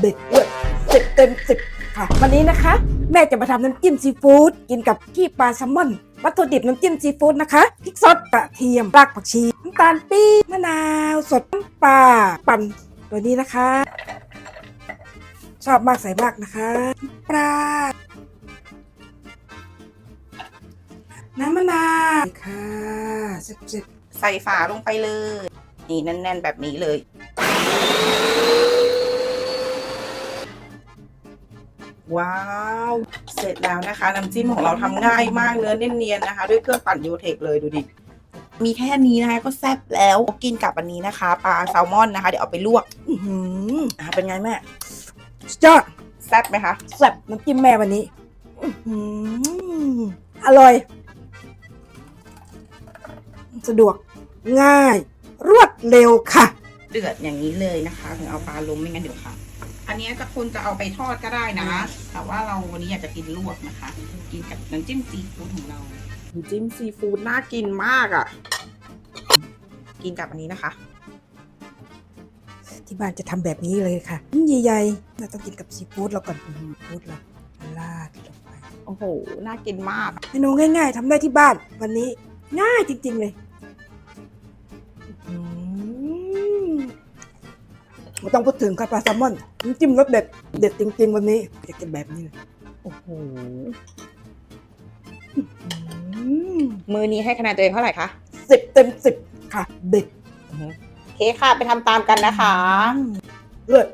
เด็ดเลิศสิบเต็มสิบค่ะ วันนี้นะคะ แม่จะมาทำน้ำจิ้มซีฟู้ดกินกับขี้ปลาแซลมอน วัตถุดิบน้ำจิ้มซีฟู้ดนะคะพริกซอสกระเทียมรากผักชีน้ำตาลปี๊บมะนาว สดน้ำปลาปั่นตัวนี้นะคะ ชอบมากใส่มากนะคะปลาน้ำมะนาวค่ะเสร็จใส่ฝาลงไปเลย นี่แน่น ๆ แบบนี้เลย ว้าว เสร็จแล้วนะคะน้ำจิ้มของเราทำง่ายมากเนื้อเนียนๆนะคะ ด้วยเครื่องปั่นยูเทคเลยดูดิ มีแค่นี้นะคะก็แซ่บแล้วกินกับอันนี้นะคะปลาแซลมอนนะคะ เดี๋ยวเอาไปลวกๆอื้อหืออะเป็นไงแม่สุดยอดแซ่บไหมคะแซ่บน้ำจิ้มแม่วันนี้ อื้อหืออร่อย สะดวกง่าย รวดเร็วค่ะ เดือดอย่างนี้เลยนะคะถึงเอาปลาลงไม่งั้นเดี๋ยวค่ะ อันนี้จะคุณจะเอาไปทอดก็ได้นะ แต่ว่าเราวันนี้อยากจะกินลวกนะคะ กินกับน้ำจิ้มซีฟู้ดของเรา น้ำจิ้มซีฟู้ดน่ากินมากอะ กินกับอันนี้นะคะ ที่บ้านจะทำแบบนี้เลยค่ะชิ้นใหญ่ๆเราต้องกินกับซีฟู้ดเราก่อนซีฟู้ดเราลาดลงไป โอ้โห น่ากินมาก เมนูง่าย ๆทำได้ที่บ้านวันนี้ ง่ายจริง ๆ เลย ไม่ต้องพูดถึงค่ะปลาแซลมอนน้ำจิ้มรสเด็ด เด็ดจริง ๆ วันนี้อยากกินแบบนี้เลยโอ้โหอืมมือนี้ให้คะแนนตัวเองเท่าไหร่คะสิบเต็มสิบค่ะ เด็ดโอเคค่ะ ไปทำตามกันนะคะ เลิศ